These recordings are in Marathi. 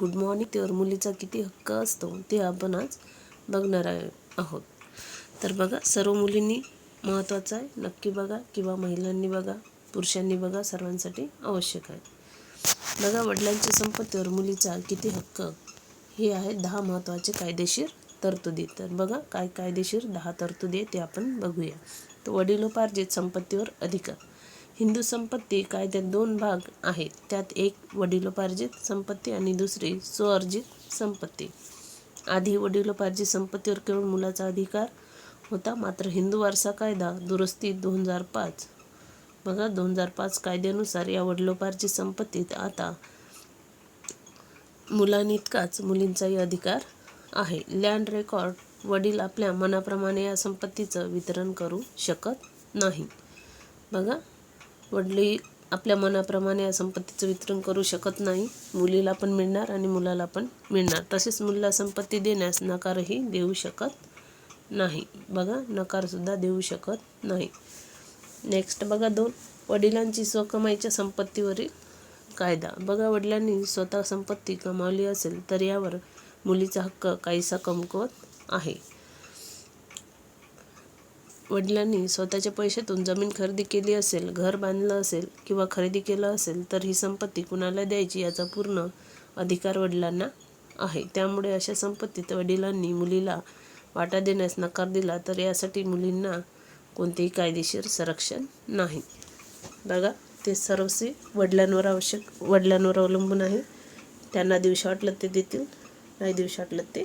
Good morning. त्यावर मुलीचा किती हक्क असतो ते आपण आज बघणार आहे आहोत. तर बघा सर्व मुलींनी महत्त्वाचं आहे. नक्की बघा किंवा महिलांनी बघा पुरुषांनी बघा सर्वांसाठी आवश्यक आहे. बघा वडिलांच्या संपत्तीवर मुलीचा किती हक्क? हे आहे दहा महत्त्वाचे कायदेशीर तरतुदी. तर बघा काय कायदेशीर दहा तरतुदी आहे ते आपण बघूया. तर वडिलोपार्जित संपत्तीवर अधिकार. हिंदू संपत्ती कायद्यात दोन भाग आहेत. त्यात एक वडिलोपार्जित संपत्ती आणि दुसरी स्वअर्जित संपत्ती. आधी वडिलोपार्जित संपत्तीवर केवळ मुलाचा अधिकार होता मात्र हिंदू वारसा कायदा दुरुस्ती दोन हजार पाच. बघा दोन हजार पाच कायद्यानुसार या वडिलोपार्जित संपत्तीत आता मुलांइतकाच मुलींचाही अधिकार आहे. लँड रेकॉर्ड वडील आपल्या मनाप्रमाणे या संपत्तीचं वितरण करू शकत नाही. बघा वडली आपल्या मनाप्रमाणे या संपत्तीचं वितरण करू शकत नाही. मुलीला पण मिळणार आणि मुलाला पण मिळणार. तसेच मुलीला संपत्ती देण्यास नकारही देऊ शकत नाही. बघा नकारसुद्धा देऊ शकत नाही. नेक्स्ट बघा दोन. वडिलांची स्वकमाईच्या संपत्तीवरील कायदा. बघा वडिलांनी स्वतः संपत्ती कमावली असेल तर यावर मुलीचा हक्क काहीसा कमकुवत आहे. वडिलांनी स्वतःच्या पैशातून जमीन खरेदी केली असेल घर बांधलं असेल किंवा खरेदी केलं असेल तर ही संपत्ती कुणाला द्यायची याचा पूर्ण अधिकार वडिलांना आहे. त्यामुळे अशा संपत्तीत वडिलांनी मुलीला वाटा देण्यास नकार दिला तर यासाठी मुलींना कोणतेही कायदेशीर संरक्षण नाही. बघा ते सर्वसे वडिलांवर आवश्यक वडिलांवर अवलंबून आहे. त्यांना दिवशी वाटलं ते देतील नाही दिवशी वाटलं ते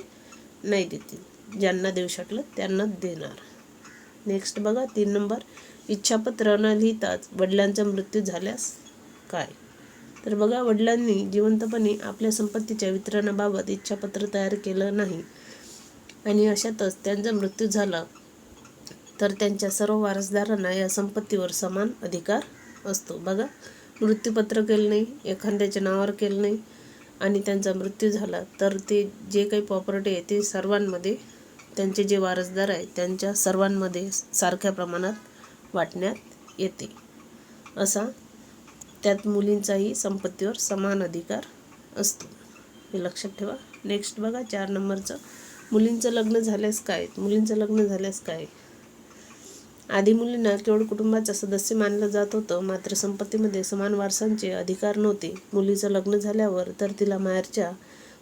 नाही देतील. ज्यांना देऊ वाटलं त्यांना देणार. नेक्स्ट बघा तीन नंबर इच्छापत्र न लिहिताच वडिलांचा मृत्यू झाल्यास काय? तर बघा वडिलांनी जिवंतपणे आपल्या संपत्तीच्या वितरणाबाबत इच्छापत्र तयार केलं नाही. आणि अशातच त्यांचा मृत्यू झाला तर त्यांच्या सर्व वारसदारांना या संपत्तीवर समान अधिकार असतो. बघा मृत्यूपत्र केलं नाही एखाद्याच्या नावावर केलं नाही आणि त्यांचा मृत्यू झाला तर ते जे काही प्रॉपर्टी आहे ते सर्वांमध्ये त्यांचे जे वारसदार आहेत त्यांच्या सर्वांमध्ये सारख्या प्रमाणात वाटण्यात येते. असा त्यात मुलींचाही संपत्तीवर समान अधिकार असतो. हे लक्षात ठेवा. नेक्स्ट बघा चार नंबरचं. मुलींचं लग्न झाल्यास काय? मुलींचं लग्न झाल्यास काय? आधी मुलींना केवळ कुटुंबाचा सदस्य मानलं जात होतं मात्र संपत्तीमध्ये समान वारसांचे अधिकार नव्हते. मुलीचं लग्न झाल्यावर तर तिला माहेरच्या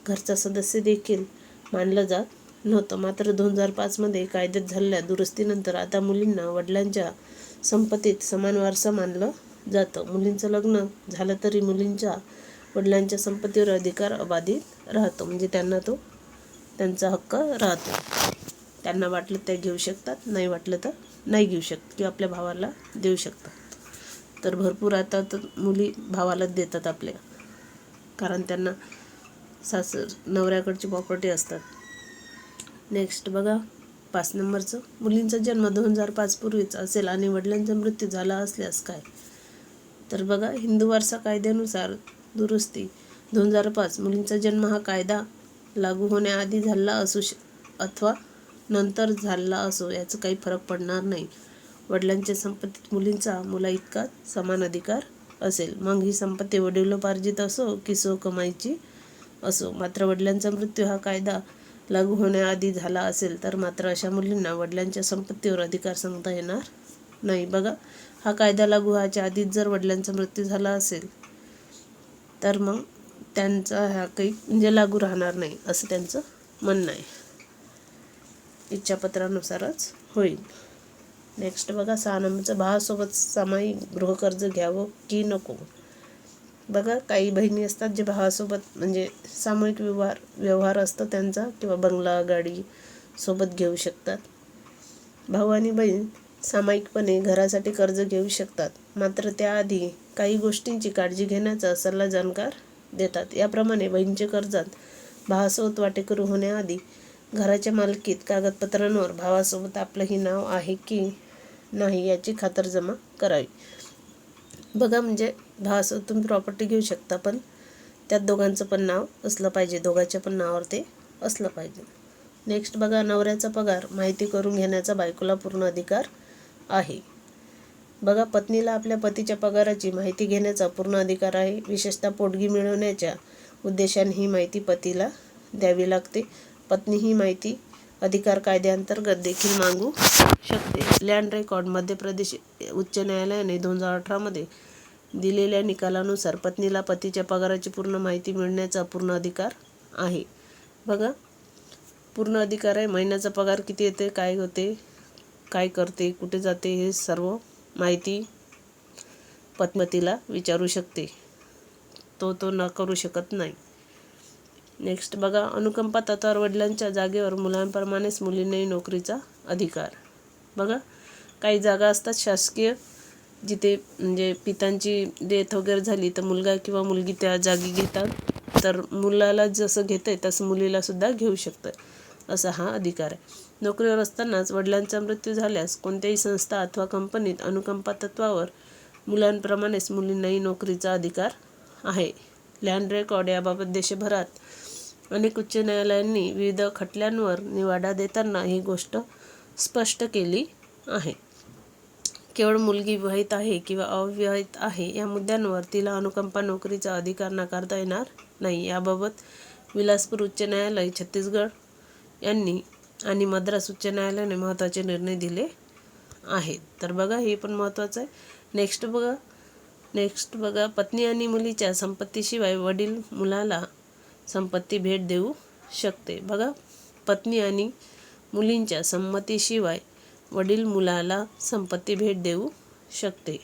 घरचा सदस्य देखील मानलं जात नव्हतं. मात्र दोन हजार पाचमध्ये कायद्यात झालेल्या दुरुस्तीनंतर आता मुलींना वडिलांच्या संपत्तीत समान वारसा मानलं जातं. मुलींचं लग्न झालं तरी मुलींच्या वडिलांच्या संपत्तीवर अधिकार अबाधित राहतो. म्हणजे त्यांना तो त्यांचा हक्क राहतो. त्यांना वाटलं ते घेऊ शकतात नाही वाटलं तर नाही घेऊ शकत किंवा आपल्या भावाला देऊ शकतात. तर भरपूर आता तर मुली भावालाच देतात आपल्या. कारण त्यांना सासर नवऱ्याकडची प्रॉपर्टी असतात. नेक्स्ट बघा पाच नंबरचं. मुलींचा जन्म दोन हजार पाच पूर्वीच असेल आणि वडिलांचा मृत्यू झाला असल्यास काय? तर बघा हिंदू वारसा कायद्यानुसार दुरुस्ती. दोन हजार पाच मुलींचा जन्म हा कायदा लागू होण्याआधी झाला असू श अथवा नंतर झाला असो याचं काही फरक पडणार नाही. वडिलांच्या संपत्तीत मुलींचा मुला इतका समान अधिकार असेल. मग ही संपत्ती वडिलोपार्जित असो की सो कमाईची असो मात्र वडिलांचा मृत्यू हा कायदा लागू होण्याआधी झाला असेल तर मात्र अशा मुलींना वडिलांच्या संपत्तीवर अधिकार सांगता येणार नाही. बघा हा कायदा लागू व्हायच्या आधीच जर वडिलांचा मृत्यू झाला असेल तर मग त्यांचा हा काही म्हणजे लागू राहणार नाही असं त्यांचं म्हणणं आहे. इच्छापत्रानुसारच होईल. नेक्स्ट बघा सहा नंबरचं भावासोबत सामायिक गृहकर्ज घ्यावं की नको? बघा काही बहिणी असतात जे भावासोबत म्हणजे सामूहिक व्यवहार व्यवहार असतो त्यांचा किंवा बंगला गाडी सोबत घेऊ शकतात. भाऊ आणि बहीण सामायिकपणे घरासाठी कर्ज घेऊ शकतात. मात्र त्याआधी काही गोष्टींची काळजी घेण्याचा सल्ला जाणकार देतात. याप्रमाणे बहिणीचे कर्जात भावासोबत वाटेकरू होण्याआधी घराच्या मालकीत कागदपत्रांवर भावासोबत आपलंही नाव आहे की नाही याची खातरजमा करावी. बघा म्हणजे भावासोबत तुम्ही प्रॉपर्टी घेऊ शकता पण त्यात दोघांचं पण नाव असलं पाहिजे. दोघांच्या पण नावावर ते असलं पाहिजे. नेक्स्ट बघा नवऱ्याचा पगार. माहिती करून घेण्याचा बायकोला पूर्ण अधिकार आहे. बघा पत्नीला आपल्या पतीच्या पगाराची माहिती घेण्याचा पूर्ण अधिकार आहे. विशेषतः पोटगी मिळवण्याच्या उद्देशाने ही माहिती पतीला द्यावी लागते. पत्नी ही माहिती अधिकार कायद्याअंतर्गत देखील मागू शकते. लँड रेकॉर्ड मध्य प्रदेश उच्च न्यायालयाने दोन हजार अठरामध्ये दिलेल्या निकालानुसार पत्नीला पतीच्या पगाराची पूर्ण माहिती मिळण्याचा पूर्ण अधिकार आहे. बघा पूर्ण अधिकार आहे. महिन्याचा पगार किती येते काय होते काय करते कुठे जाते हे सर्व माहिती पत्मतीला विचारू शकते. तो तो न करू शकत नाही. नेक्स्ट बघा अनुकंपा तत्वावर वडिलांच्या जागेवर मुलांप्रमाणेच मुलींनाही नोकरीचा अधिकार. बघा काही जागा असतात शासकीय जिथे म्हणजे पितांची डेथ वगैरे झाली तर मुलगा किंवा मुलगी त्या जागी घेतात. तर मुलाला जसं घेतं आहे तसं मुलीला सुद्धा घेऊ शकतं असा हा अधिकार आहे. नोकरीवर असतानाच वडिलांचा मृत्यू झाल्यास कोणत्याही संस्था अथवा कंपनीत अनुकंपा तत्वावर मुलांप्रमाणेच मुलींनाही नोकरीचा अधिकार आहे. लँड रेकॉर्ड याबाबत देशभरात अनेक उच्च न्यायालयांनी विविध खटल्यांवर निवाडा देताना ही गोष्ट स्पष्ट केली आहे. केवळ मुलगी विवाहित आहे किंवा अविवाहित आहे या मुद्द्यांवर तिला अनुकंपा नोकरीचा अधिकार नाकारता येणार नाही. याबाबत विलासपूर उच्च न्यायालय छत्तीसगड यांनी आणि मद्रास उच्च न्यायालयाने महत्त्वाचे निर्णय दिले आहेत. तर बघा हे पण महत्त्वाचं आहे. नेक्स्ट बघा. नेक्स्ट बघा. पत्नी आणि मुलीच्या संपत्तीशिवाय वडील मुलाला संपत्ती भेट देऊ शकते. बघा पत्नी आणि मुलींच्या संमतीशिवाय वडील मुलाला संपत्ती भेट देऊ शकते.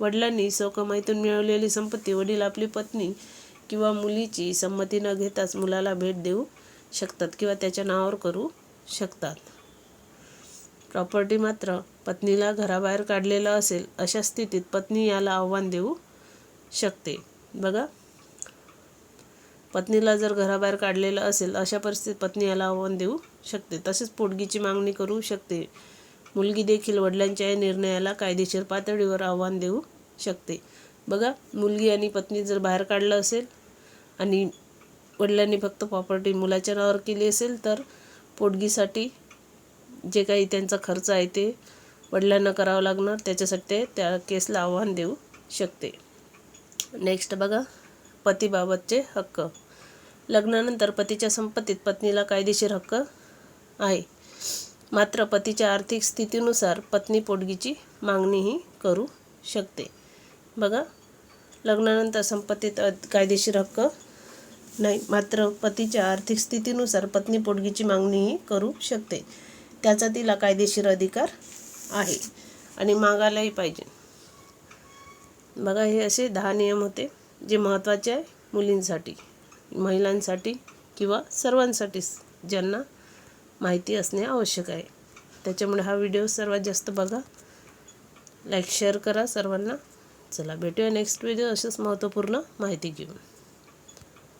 वडिलांनी स्वकमाईतून मिळवलेली संपत्ती वडील आपली पत्नी किंवा मुलीची संमती न घेताच मुलाला भेट देऊ शकतात किंवा त्याच्या नावावर करू शकतात. प्रॉपर्टी मात्र पत्नीला घराबाहेर काढलेलं असेल अशा स्थितीत पत्नी याला आव्हान देऊ शकते. बघा. पत्नीला जर घराबाहेर काढलेलं असेल अशा परिस्थितीत पत्नी याला आव्हान देऊ शकते. तसेच पोटगीची मागणी करू शकते. मुलगी देखील वडिलांच्या या निर्णयाला कायदेशीर पातळीवर आव्हान देऊ शकते. बघा मुलगी आणि पत्नी जर बाहेर काढलं असेल आणि वडिलांनी फक्त प्रॉपर्टी मुलाच्या नावावर केली असेल तर पोटगीसाठी जे काही त्यांचा खर्च आहे ते वडिलांना करावं लागणार. त्याच्यासाठी ते त्या केसला आव्हान देऊ शकते. नेक्स्ट बघा पतीबाबतचे हक्क. लग्नानंतर पतीच्या संपत्तीत पत्नीला कायदेशीर हक्क आहे. मात्र पतीच्या आर्थिक स्थितीनुसार पत्नी पोटगीची मागणीही करू शकते. बघा लग्नानंतर संपत्तीत अ- कायदेशीर हक्क नाही मात्र पतीच्या आर्थिक स्थितीनुसार पत्नी पोटगीची मागणीही करू शकते. त्याचा तिला कायदेशीर अधिकार आहे आणि मागायलाही पाहिजे. बघा हे असे दहा नियम होते जे महत्त्वाचे आहे मुलींसाठी महिलांसाठी किंवा सर्वांसाठीच ज्यांना माहिती असणे आवश्यक आहे. त्याच्यामुळे हा व्हिडिओ सर्वात जास्त बघा. लाईक शेअर करा सर्वांना. चला भेटूया नेक्स्ट व्हिडिओ असेच महत्त्वपूर्ण माहिती घेऊन.